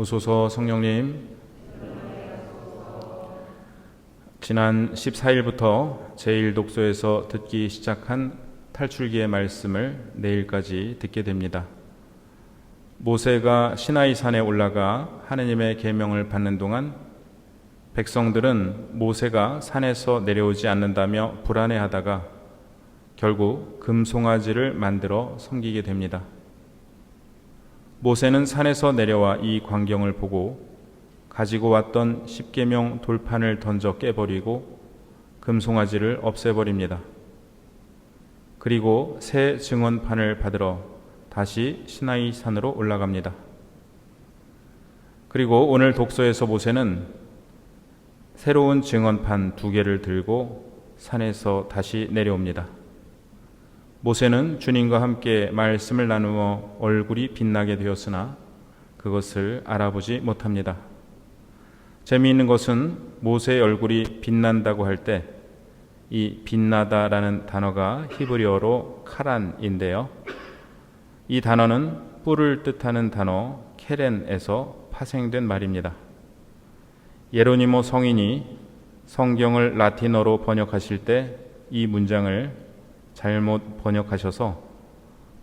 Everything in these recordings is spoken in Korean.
오소서 성령님 지난 14일부터 제1 독서에서 듣기 시작한 탈출기의 말씀을 내일까지 듣게 됩니다. 모세가 시나이 산에 올라가 하느님의 계명을 받는 동안 백성들은 모세가 산에서 내려오지 않는다며 불안해하다가 결국 금송아지를 만들어 섬기게 됩니다. 모세는 산에서 내려와 이 광경을 보고 가지고 왔던 십계명 돌판을 던져 깨버리고 금송아지를 없애버립니다. 그리고 새 증언판을 받으러 다시 시나이 산으로 올라갑니다. 그리고 오늘 독서에서 모세는 새로운 증언판 두 개를 들고 산에서 다시 내려옵니다. 모세는 주님과 함께 말씀을 나누어 얼굴이 빛나게 되었으나 그것을 알아보지 못합니다. 재미있는 것은 모세의 얼굴이 빛난다고 할 때 이 빛나다라는 단어가 히브리어로 카란인데요. 이 단어는 뿔을 뜻하는 단어 케렌에서 파생된 말입니다. 예로니모 성인이 성경을 라틴어로 번역하실 때 이 문장을 잘못 번역하셔서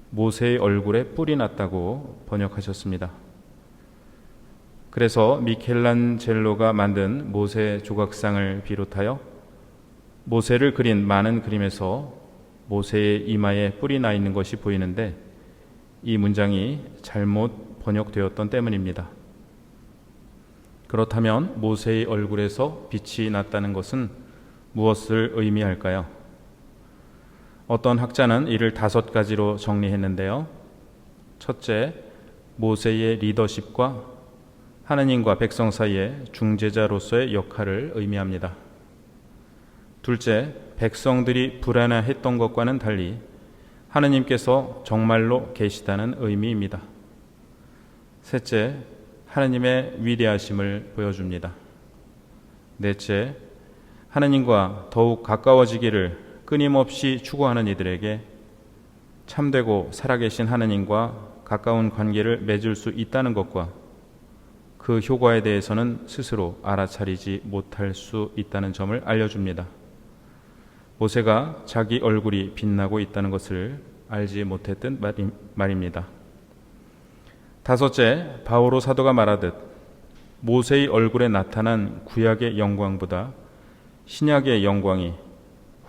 모세의 얼굴에 뿔이 났다고 번역하셨습니다. 그래서 미켈란젤로가 만든 모세 조각상을 비롯하여 모세를 그린 많은 그림에서 모세의 이마에 뿔이 나 있는 것이 보이는데 이 문장이 잘못 번역되었던 때문입니다. 그렇다면 모세의 얼굴에서 빛이 났다는 것은 무엇을 의미할까요? 어떤 학자는 이를 다섯 가지로 정리했는데요. 첫째, 모세의 리더십과 하느님과 백성 사이의 중재자로서의 역할을 의미합니다. 둘째, 백성들이 불안해했던 것과는 달리 하느님께서 정말로 계시다는 의미입니다. 셋째, 하느님의 위대하심을 보여줍니다. 넷째, 하느님과 더욱 가까워지기를 끊임없이 추구하는 이들에게 참되고 살아계신 하느님과 가까운 관계를 맺을 수 있다는 것과 그 효과에 대해서는 스스로 알아차리지 못할 수 있다는 점을 알려줍니다. 모세가 자기 얼굴이 빛나고 있다는 것을 알지 못했던 말입니다. 다섯째, 바오로 사도가 말하듯 모세의 얼굴에 나타난 구약의 영광보다 신약의 영광이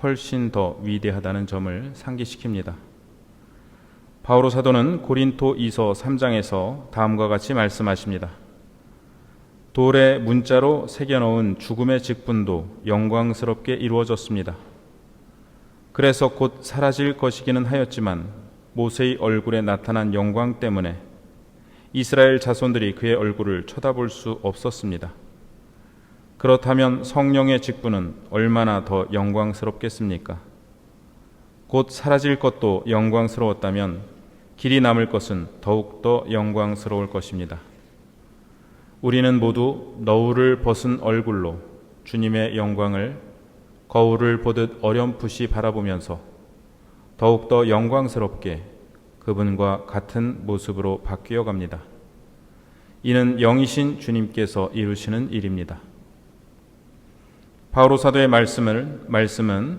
훨씬 더 위대하다는 점을 상기시킵니다. 바오로 사도는 고린토 2서 3장에서 다음과 같이 말씀하십니다. 돌에 문자로 새겨놓은 죽음의 직분도 영광스럽게 이루어졌습니다. 그래서 곧 사라질 것이기는 하였지만 모세의 얼굴에 나타난 영광 때문에 이스라엘 자손들이 그의 얼굴을 쳐다볼 수 없었습니다. 그렇다면 성령의 직분은 얼마나 더 영광스럽겠습니까? 곧 사라질 것도 영광스러웠다면 길이 남을 것은 더욱더 영광스러울 것입니다. 우리는 모두 너울을 벗은 얼굴로 주님의 영광을 거울을 보듯 어렴풋이 바라보면서 더욱더 영광스럽게 그분과 같은 모습으로 바뀌어 갑니다. 이는 영이신 주님께서 이루시는 일입니다. 바오로 사도의 말씀을 말씀은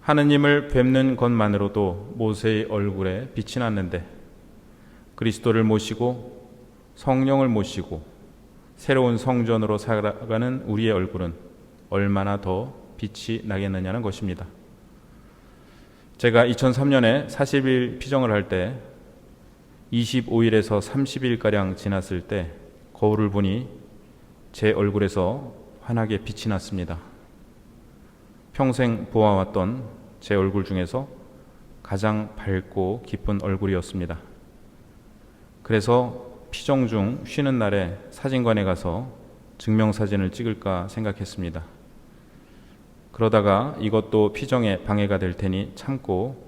하느님을 뵙는 것만으로도 모세의 얼굴에 빛이 났는데 그리스도를 모시고 성령을 모시고 새로운 성전으로 살아가는 우리의 얼굴은 얼마나 더 빛이 나겠느냐는 것입니다. 제가 2003년에 40일 피정을 할 때 25일에서 30일가량 지났을 때 거울을 보니 제 얼굴에서 환하게 빛이 났습니다. 평생 보아왔던 제 얼굴 중에서 가장 밝고 기쁜 얼굴이었습니다. 그래서 피정 중 쉬는 날에 사진관에 가서 증명사진을 찍을까 생각했습니다. 그러다가 이것도 피정에 방해가 될 테니 참고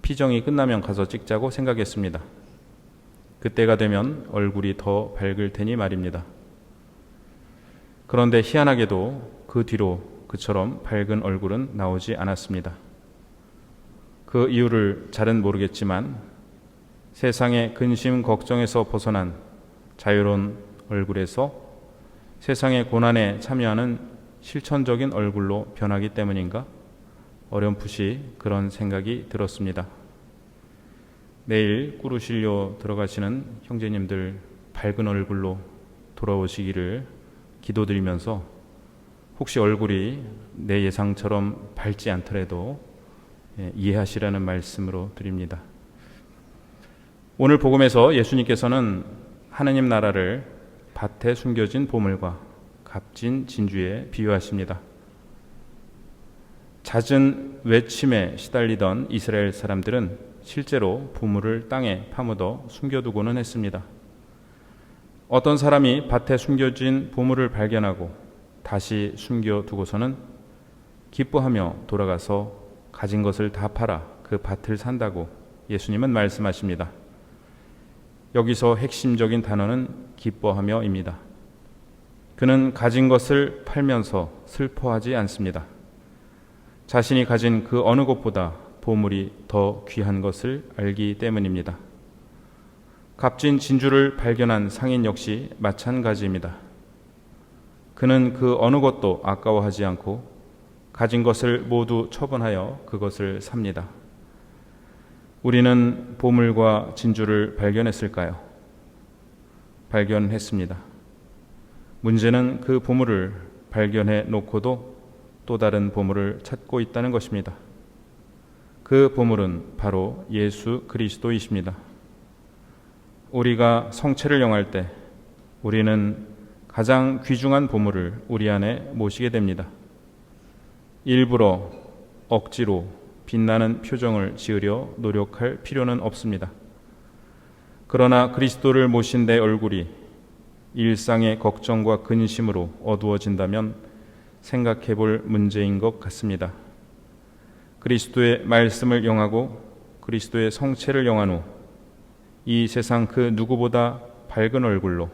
피정이 끝나면 가서 찍자고 생각했습니다. 그때가 되면 얼굴이 더 밝을 테니 말입니다. 그런데 희한하게도 그 뒤로 그처럼 밝은 얼굴은 나오지 않았습니다. 그 이유를 잘은 모르겠지만 세상의 근심 걱정에서 벗어난 자유로운 얼굴에서 세상의 고난에 참여하는 실천적인 얼굴로 변하기 때문인가? 어렴풋이 그런 생각이 들었습니다. 내일 꾸루실료 들어가시는 형제님들 밝은 얼굴로 돌아오시기를 기도드리면서 혹시 얼굴이 내 예상처럼 밝지 않더라도 예, 이해하시라는 말씀으로 드립니다. 오늘 복음에서 예수님께서는 하느님 나라를 밭에 숨겨진 보물과 값진 진주에 비유하십니다. 잦은 외침에 시달리던 이스라엘 사람들은 실제로 보물을 땅에 파묻어 숨겨두고는 했습니다. 어떤 사람이 밭에 숨겨진 보물을 발견하고 다시 숨겨두고서는 기뻐하며 돌아가서 가진 것을 다 팔아 그 밭을 산다고 예수님은 말씀하십니다. 여기서 핵심적인 단어는 기뻐하며입니다. 그는 가진 것을 팔면서 슬퍼하지 않습니다. 자신이 가진 그 어느 것보다 보물이 더 귀한 것을 알기 때문입니다. 값진 진주를 발견한 상인 역시 마찬가지입니다. 그는 그 어느 것도 아까워하지 않고 가진 것을 모두 처분하여 그것을 삽니다. 우리는 보물과 진주를 발견했을까요? 발견했습니다. 문제는 그 보물을 발견해 놓고도 또 다른 보물을 찾고 있다는 것입니다. 그 보물은 바로 예수 그리스도이십니다. 우리가 성체를 영할 때 우리는 가장 귀중한 보물을 우리 안에 모시게 됩니다. 일부러 억지로 빛나는 표정을 지으려 노력할 필요는 없습니다. 그러나 그리스도를 모신 내 얼굴이 일상의 걱정과 근심으로 어두워진다면 생각해 볼 문제인 것 같습니다. 그리스도의 말씀을 영하고 그리스도의 성체를 영한 후 이 세상 그 누구보다 밝은 얼굴로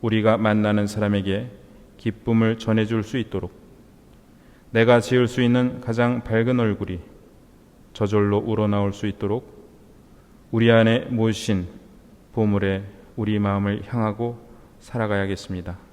우리가 만나는 사람에게 기쁨을 전해줄 수 있도록 내가 지을 수 있는 가장 밝은 얼굴이 저절로 우러나올 수 있도록 우리 안에 모신 보물에 우리 마음을 향하고 살아가야겠습니다.